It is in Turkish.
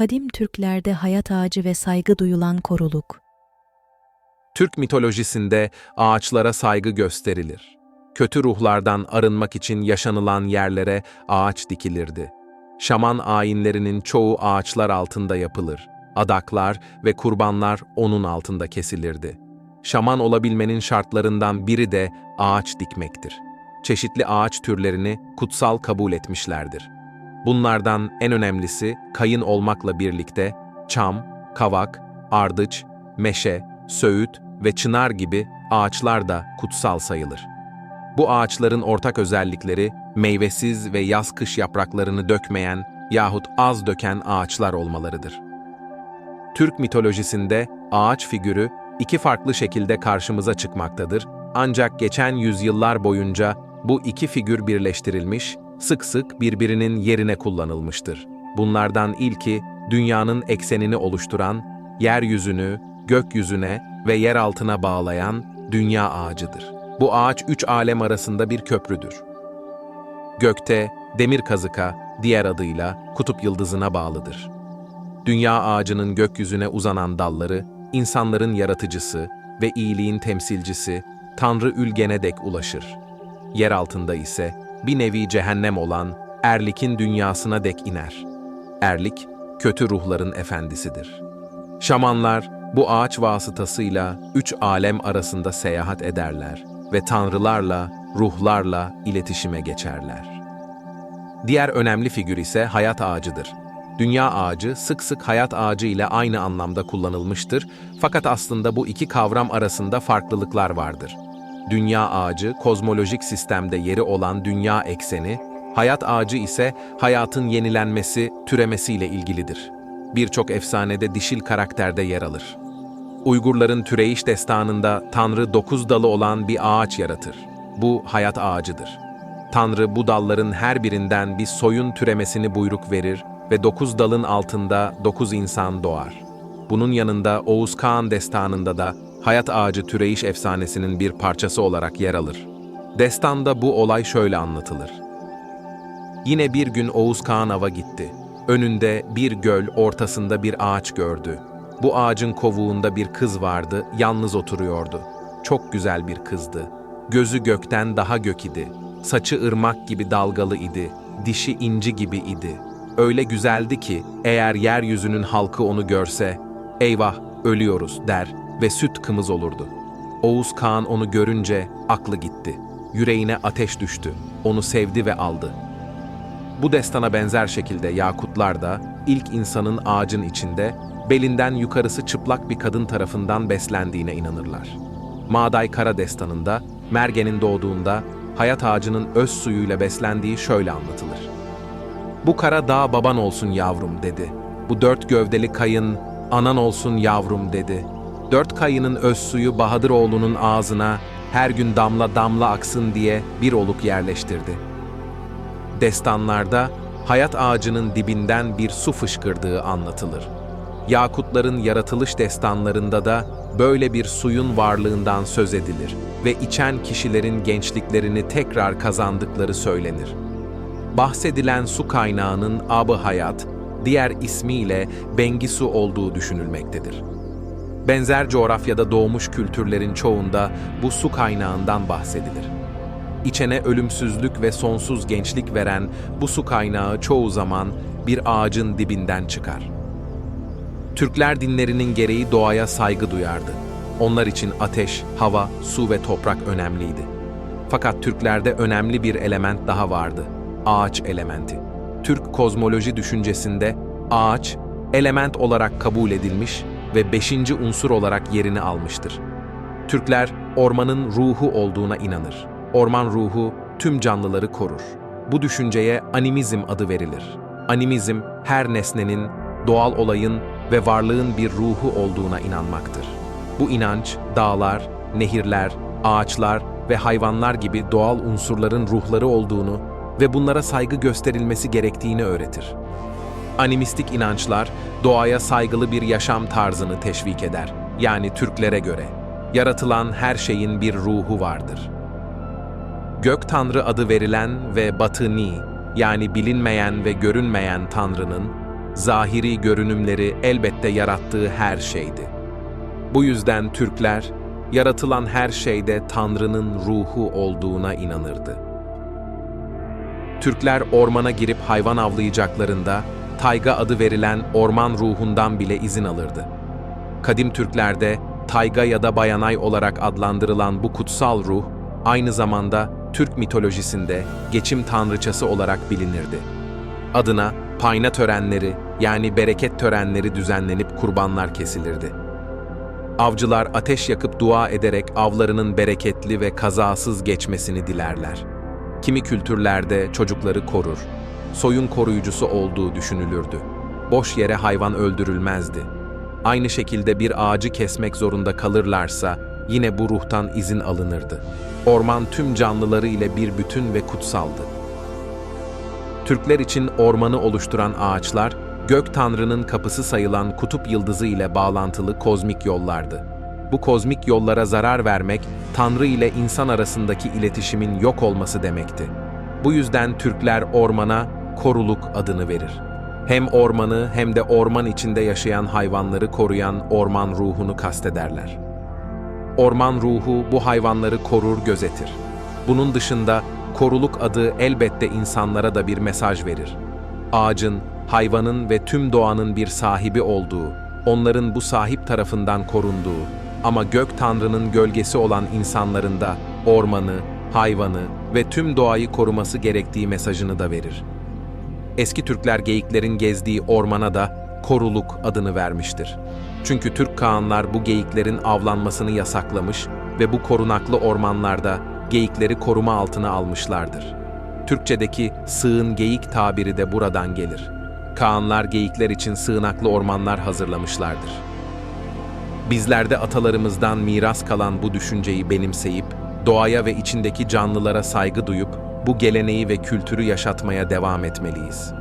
kadim Türklerde hayat ağacı ve saygı duyulan koruluk. Türk mitolojisinde ağaçlara saygı gösterilir. Kötü ruhlardan arınmak için yaşanılan yerlere ağaç dikilirdi. Şaman ayinlerinin çoğu ağaçlar altında yapılır. Adaklar ve kurbanlar onun altında kesilirdi. Şaman olabilmenin şartlarından biri de ağaç dikmektir. Çeşitli ağaç türlerini kutsal kabul etmişlerdir. Bunlardan en önemlisi kayın olmakla birlikte çam, kavak, ardıç, meşe, söğüt ve çınar gibi ağaçlar da kutsal sayılır. Bu ağaçların ortak özellikleri meyvesiz ve yaz-kış yapraklarını dökmeyen yahut az döken ağaçlar olmalarıdır. Türk mitolojisinde ağaç figürü iki farklı şekilde karşımıza çıkmaktadır. Ancak geçen yüzyıllar boyunca bu iki figür birleştirilmiş, sık sık birbirinin yerine kullanılmıştır. Bunlardan ilki dünyanın eksenini oluşturan, yeryüzünü, gökyüzüne ve yer altına bağlayan dünya ağacıdır. Bu ağaç üç alem arasında bir köprüdür. Gökte demir kazıka, diğer adıyla kutup yıldızına bağlıdır. Dünya ağacının gökyüzüne uzanan dalları, insanların yaratıcısı ve iyiliğin temsilcisi Tanrı Ülgen'e dek ulaşır. Yer altında ise bir nevi cehennem olan Erlik'in dünyasına dek iner. Erlik, kötü ruhların efendisidir. Şamanlar bu ağaç vasıtasıyla üç alem arasında seyahat ederler ve tanrılarla, ruhlarla iletişime geçerler. Diğer önemli figür ise hayat ağacıdır. Dünya ağacı sık sık hayat ağacı ile aynı anlamda kullanılmıştır fakat aslında bu iki kavram arasında farklılıklar vardır. Dünya ağacı, kozmolojik sistemde yeri olan dünya ekseni, hayat ağacı ise hayatın yenilenmesi, türemesiyle ilgilidir. Birçok efsanede dişil karakterde yer alır. Uygurların Türeyiş destanında Tanrı dokuz dalı olan bir ağaç yaratır. Bu hayat ağacıdır. Tanrı bu dalların her birinden bir soyun türemesini buyruk verir ve dokuz dalın altında dokuz insan doğar. Bunun yanında Oğuz Kağan destanında da hayat ağacı türeyiş efsanesinin bir parçası olarak yer alır. Destanda bu olay şöyle anlatılır. Yine bir gün Oğuz Kağan ava gitti. Önünde bir göl, ortasında bir ağaç gördü. Bu ağacın kovuğunda bir kız vardı, yalnız oturuyordu. Çok güzel bir kızdı. Gözü gökten daha gök idi. Saçı ırmak gibi dalgalı idi. Dişi inci gibi idi. Öyle güzeldi ki eğer yeryüzünün halkı onu görse, eyvah ölüyoruz der ve süt kımız olurdu. Oğuz Kağan onu görünce aklı gitti. Yüreğine ateş düştü. Onu sevdi ve aldı. Bu destana benzer şekilde Yakutlar da ilk insanın ağacın içinde belinden yukarısı çıplak bir kadın tarafından beslendiğine inanırlar. Maday Kara destanında Mergen'in doğduğunda hayat ağacının öz suyuyla beslendiği şöyle anlatılır. Bu kara dağ baban olsun yavrum dedi. Bu dört gövdeli kayın anan olsun yavrum dedi. Dört kayının öz suyu Bahadıroğlu'nun ağzına her gün damla damla aksın diye bir oluk yerleştirdi. Destanlarda hayat ağacının dibinden bir su fışkırdığı anlatılır. Yakutların yaratılış destanlarında da böyle bir suyun varlığından söz edilir ve içen kişilerin gençliklerini tekrar kazandıkları söylenir. Bahsedilen su kaynağının abı hayat, diğer ismiyle Bengisu olduğu düşünülmektedir. Benzer coğrafyada doğmuş kültürlerin çoğunda bu su kaynağından bahsedilir. İçene ölümsüzlük ve sonsuz gençlik veren bu su kaynağı çoğu zaman bir ağacın dibinden çıkar. Türkler dinlerinin gereği doğaya saygı duyardı. Onlar için ateş, hava, su ve toprak önemliydi. Fakat Türklerde önemli bir element daha vardı. Ağaç elementi. Türk kozmoloji düşüncesinde ağaç, element olarak kabul edilmiş ve beşinci unsur olarak yerini almıştır. Türkler ormanın ruhu olduğuna inanır. Orman ruhu tüm canlıları korur. Bu düşünceye animizm adı verilir. Animizm her nesnenin, doğal olayın ve varlığın bir ruhu olduğuna inanmaktır. Bu inanç dağlar, nehirler, ağaçlar ve hayvanlar gibi doğal unsurların ruhları olduğunu ve bunlara saygı gösterilmesi gerektiğini öğretir. Animistik inançlar doğaya saygılı bir yaşam tarzını teşvik eder. Yani Türklere göre yaratılan her şeyin bir ruhu vardır. Gök Tanrı adı verilen ve Batıni yani bilinmeyen ve görünmeyen Tanrı'nın zahiri görünümleri elbette yarattığı her şeydi. Bu yüzden Türkler, yaratılan her şeyde Tanrı'nın ruhu olduğuna inanırdı. Türkler ormana girip hayvan avlayacaklarında, tayga adı verilen orman ruhundan bile izin alırdı. Kadim Türklerde tayga ya da bayanay olarak adlandırılan bu kutsal ruh, aynı zamanda Türk mitolojisinde geçim tanrıçası olarak bilinirdi. Adına payna törenleri yani bereket törenleri düzenlenip kurbanlar kesilirdi. Avcılar ateş yakıp dua ederek avlarının bereketli ve kazasız geçmesini dilerler. Kimi kültürlerde çocukları korur. Soyun koruyucusu olduğu düşünülürdü. Boş yere hayvan öldürülmezdi. Aynı şekilde bir ağacı kesmek zorunda kalırlarsa yine bu ruhtan izin alınırdı. Orman tüm canlıları ile bir bütün ve kutsaldı. Türkler için ormanı oluşturan ağaçlar, gök tanrının kapısı sayılan kutup yıldızı ile bağlantılı kozmik yollardı. Bu kozmik yollara zarar vermek, tanrı ile insan arasındaki iletişimin yok olması demekti. Bu yüzden Türkler ormana koruluk adını verir. Hem ormanı hem de orman içinde yaşayan hayvanları koruyan orman ruhunu kastederler. Orman ruhu bu hayvanları korur, gözetir. Bunun dışında koruluk adı elbette insanlara da bir mesaj verir. Ağacın, hayvanın ve tüm doğanın bir sahibi olduğu, onların bu sahip tarafından korunduğu ama gök tanrının gölgesi olan insanların da ormanı, hayvanı ve tüm doğayı koruması gerektiği mesajını da verir. Eski Türkler geyiklerin gezdiği ormana da koruluk adını vermiştir. Çünkü Türk kağanlar bu geyiklerin avlanmasını yasaklamış ve bu korunaklı ormanlarda geyikleri koruma altına almışlardır. Türkçedeki sığın geyik tabiri de buradan gelir. Kağanlar geyikler için sığınaklı ormanlar hazırlamışlardır. Bizler de atalarımızdan miras kalan bu düşünceyi benimseyip, doğaya ve içindeki canlılara saygı duyup, bu geleneği ve kültürü yaşatmaya devam etmeliyiz.